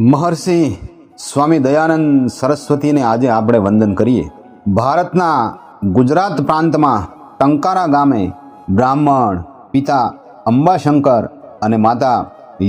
મહર્ષિ સ્વામી દયાનંદ સરસ્વતીને આજે આપણે વંદન કરીએ. ભારતના ગુજરાત પ્રાંતમાં ટંકારા ગામે બ્રાહ્મણ, પિતા અંબાશંકર અને માતા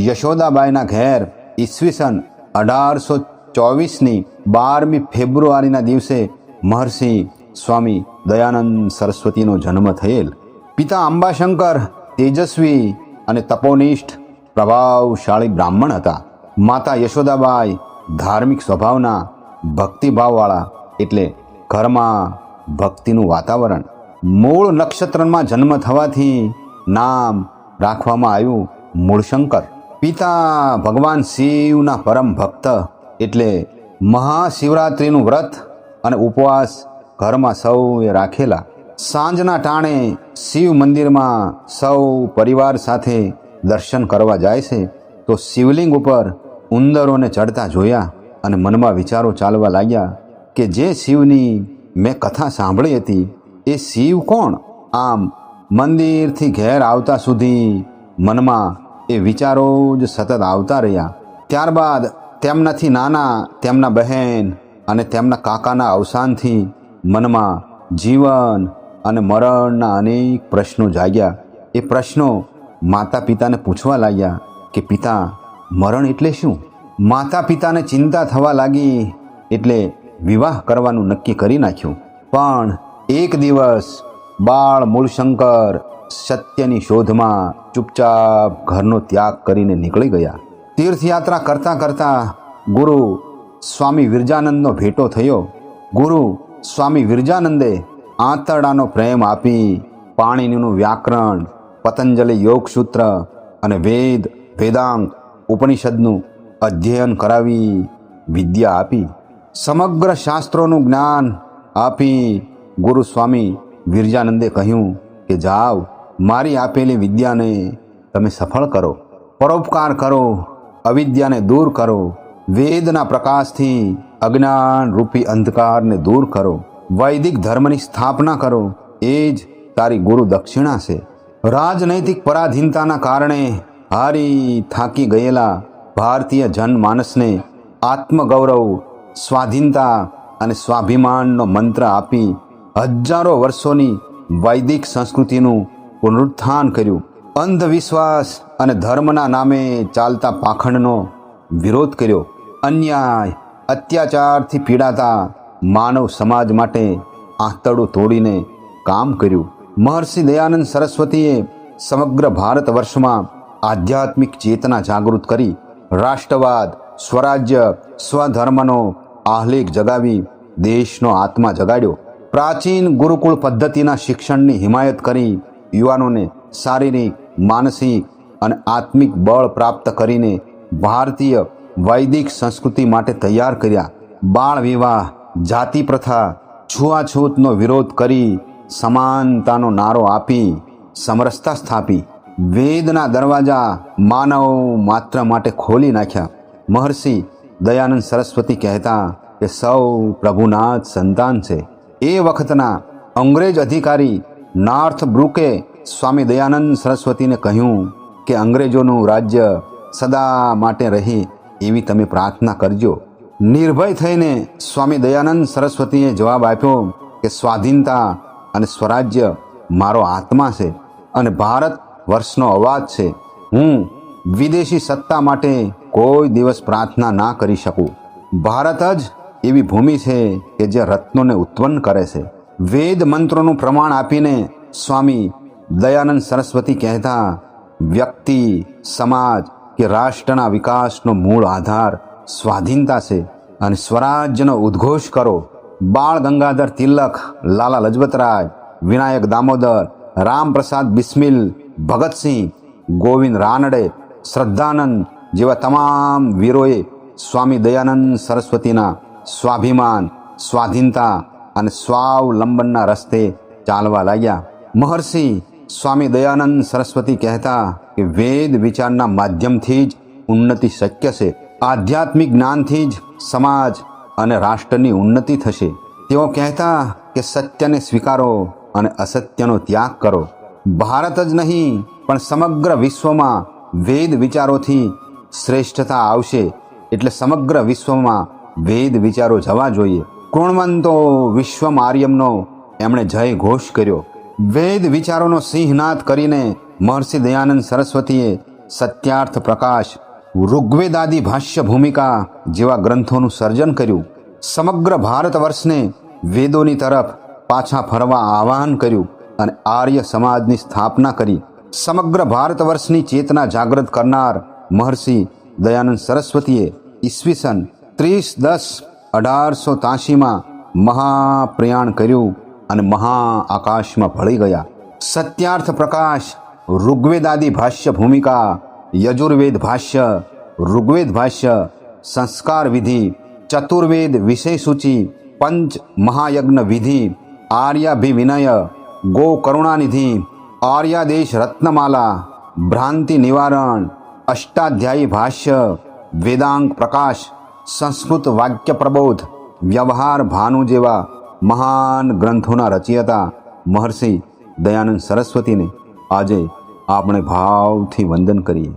યશોદાબાઈના ઘેર ઈસવીસન અઢારસો ચોવીસની બારમી ફેબ્રુઆરીના દિવસે મહર્ષિ સ્વામી દયાનંદ સરસ્વતીનો જન્મ થયેલ. પિતા અંબાશંકર તેજસ્વી અને તપોનિષ્ઠ, પ્રભાવશાળી બ્રાહ્મણ હતા. માતા યશોદાબાઈ ધાર્મિક સ્વભાવના, ભક્તિભાવવાળા એટલે ઘરમાં ભક્તિનું વાતાવરણ. મૂળ નક્ષત્રમાં જન્મ થવાથી નામ રાખવામાં આવ્યું મૂળશંકર. પિતા ભગવાન શિવના પરમ ભક્ત એટલે મહાશિવરાત્રિનું વ્રત અને ઉપવાસ ઘરમાં સૌએ રાખેલા. સાંજના ટાણે શિવ મંદિરમાં સૌ પરિવાર સાથે દર્શન કરવા જાય છે. તો શિવલિંગ ઉપર ઉંદરોને ચડતા જોયા અને મનમાં વિચારો ચાલવા લાગ્યા કે જે શિવની મેં કથા સાંભળી હતી, એ શિવ કોણ? આમ મંદિરથી ઘેર આવતા સુધી મનમાં એ વિચારો જ સતત આવતા રહ્યા. ત્યારબાદ તેમનાથી નાના, તેમના બહેન અને તેમના કાકાના અવસાનથી મનમાં જીવન અને મરણના અનેક પ્રશ્નો જાગ્યા. એ પ્રશ્નો માતા પિતાને પૂછવા લાગ્યા કે, પિતા મરણ એટલે શું? માતા પિતાને ચિંતા થવા લાગી એટલે વિવાહ કરવાનું નક્કી કરી નાખ્યું. પણ એક દિવસ બાળ મૂળશંકર સત્યની શોધમાં ચૂપચાપ ઘરનો ત્યાગ કરીને નીકળી ગયા. તીર્થયાત્રા કરતાં કરતાં ગુરુ સ્વામી વિરજાનંદનો ભેટો થયો. ગુરુ સ્વામી વિરજાનંદે આંતરડાનો પ્રેમ આપી પાણીનીનું વ્યાકરણ, પતંજલિ યોગસૂત્ર અને વેદ, વેદાંત ઉપનિષદનું અધ્યયન કરાવી વિદ્યા આપી. સમગ્ર શાસ્ત્રોનું જ્ઞાન આપી ગુરુ સ્વામી વિરજાનંદે કહ્યું કે, જાઓ, મારી આપેલી વિદ્યાને તમે સફળ કરો, પરોપકાર કરો, અવિદ્યાને દૂર કરો, વેદના પ્રકાશથી અજ્ઞાન રૂપી અંધકારને દૂર કરો, વૈદિક ધર્મની સ્થાપના કરો, એ જ તારી ગુરુ દક્ષિણા છે. રાજનૈતિક પરાધીનતાના કારણે હારી થાકી ગયેલા ભારતીય જનમાનસને આત્મગૌરવ, સ્વાધીનતા અને સ્વાભિમાનનો મંત્ર આપી હજારો વર્ષોની વૈદિક સંસ્કૃતિનું પુનરુત્થાન કર્યું. અંધવિશ્વાસ અને ધર્મના નામે ચાલતા પાખંડનો વિરોધ કર્યો. અન્યાય, અત્યાચારથી પીડાતા માનવ સમાજ માટે આંતડું તોડીને કામ કર્યું. મહર્ષિ દયાનંદ સરસ્વતીએ સમગ્ર ભારત વર્ષમાં આધ્યાત્મિક ચેતના જાગૃત કરી રાષ્ટ્રવાદ, સ્વરાજ્ય, સ્વધર્મનો આહ્લેખ જગાવી દેશનો આત્મા જગાડ્યો. પ્રાચીન ગુરુકુળ પદ્ધતિના શિક્ષણની હિમાયત કરી યુવાનોને શારીરિક, માનસિક અને આત્મિક બળ પ્રાપ્ત કરીને ભારતીય વૈદિક સંસ્કૃતિ માટે તૈયાર કર્યા. બાળ વિવાહ, જાતિ પ્રથા, છૂઆછૂતનો વિરોધ કરી સમાનતાનો નારો આપી સમરસતા સ્થાપી. વેદના દરવાજા માનવ માત્ર માટે ખોલી નાખ્યા. મહર્ષિ દયાનંદ સરસ્વતી કહેતા કે સૌ પ્રભુના જ સંતાન છે. એ વખતના અંગ્રેજ અધિકારી નાર્થ બ્રુકે સ્વામી દયાનંદ સરસ્વતીને કહ્યું કે અંગ્રેજોનું રાજ્ય સદા માટે રહે એવી તમે પ્રાર્થના કરજો. નિર્ભય થઈને સ્વામી દયાનંદ સરસ્વતીએ જવાબ આપ્યો કે સ્વાધીનતા અને સ્વરાજ્ય મારો આત્મા છે અને ભારત વર્ષનો અવાજ છે. હું વિદેશી સત્તા માટે કોઈ દિવસ પ્રાર્થના ના કરી શકું. ભારત જ એવી ભૂમિ છે કે જે રત્નોને ઉત્પન્ન કરે છે. વેદ મંત્રોનું પ્રમાણ આપીને સ્વામી દયાનંદ સરસ્વતી કહેતા, વ્યક્તિ, સમાજ કે રાષ્ટ્રના વિકાસનો મૂળ આધાર સ્વાધીનતા છે અને સ્વરાજ્યનો ઉદ્ઘોષ કરો. બાળ ગંગાધર તિલક, લાલા લજપતરાય, વિનાયક દામોદર રામપ્રસાદ બિસ્મિલ, ભગતસિંહ, ગોવિંદ રાનડે, શ્રદ્ધાનંદ જેવા તમામ વીરોએ સ્વામી દયાનંદ સરસ્વતીના સ્વાભિમાન, સ્વાધીનતા અને સ્વાવલંબનના રસ્તે ચાલવા લાગ્યા. મહર્ષિ સ્વામી દયાનંદ સરસ્વતી કહેતા કે વેદ વિચારના માધ્યમથી જ ઉન્નતિ શક્ય છે. આધ્યાત્મિક જ્ઞાનથી જ સમાજ અને રાષ્ટ્રની ઉન્નતિ થશે. તેઓ કહેતા કે સત્યને સ્વીકારો. અને અસત્યનો ત્યાગ કરો. ભારત જ નહીં, પણ સમગ્ર વિશ્વમાં વેદ વિચારોથી શ્રેષ્ઠતા આવશે. એટલે સમગ્ર વિશ્વમાં વેદ વિચારો જવા જોઈએ. કૃણવંતો વિશ્વમ આર્યમનો એમણે જય ઘોષ કર્યો. વેદ વિચારોનો સિંહનાદ કરીને મહર્ષિ દયાનંદ સરસ્વતીએ સત્યાર્થ પ્રકાશ, ઋગ્વેદાદી ભાષ્ય ભૂમિકા જેવા ગ્રંથોનું સર્જન કર્યું. સમગ્ર ભારત વર્ષને વેદોની તરફ પાછા ફરવા આહ્વાન કર્યું અને આર્ય સમાજની સ્થાપના કરી. સમગ્ર ભારત વર્ષની ચેતના જાગૃત કરનાર મહર્ષિ દયાનંદ સરસ્વતીએ ઈસવીસન ત્રીસ દસ અઢારસો ત્યાસીમાં મહાપ્રયાણ કર્યું અને મહા આકાશમાં ભળી ગયા. સત્યાર્થ પ્રકાશ, ઋગ્વેદાદી ભાષ્ય ભૂમિકા, યજુર્વેદ ભાષ્ય, ઋગ્વેદ ભાષ્ય, સંસ્કાર વિધિ, ચતુર્વેદ વિષય સૂચિ, પંચ મહાયજ્ઞ વિધિ આર્યાભિવિનય ગો કરુણાનિધિ આર્યાદેશ રત્નમાલા ભ્રાંતિ નિવારણ અષ્ટાધ્યાયી ભાષ્ય વેદાંગ પ્રકાશ સંસ્કૃત વાક્ય પ્રબોધ વ્યવહાર ભાનુ જેવા મહાન ગ્રંથોના રચયતા મહર્ષિ દયાનંદ સરસ્વતીને આજે આપણે ભાવથી વંદન કરીએ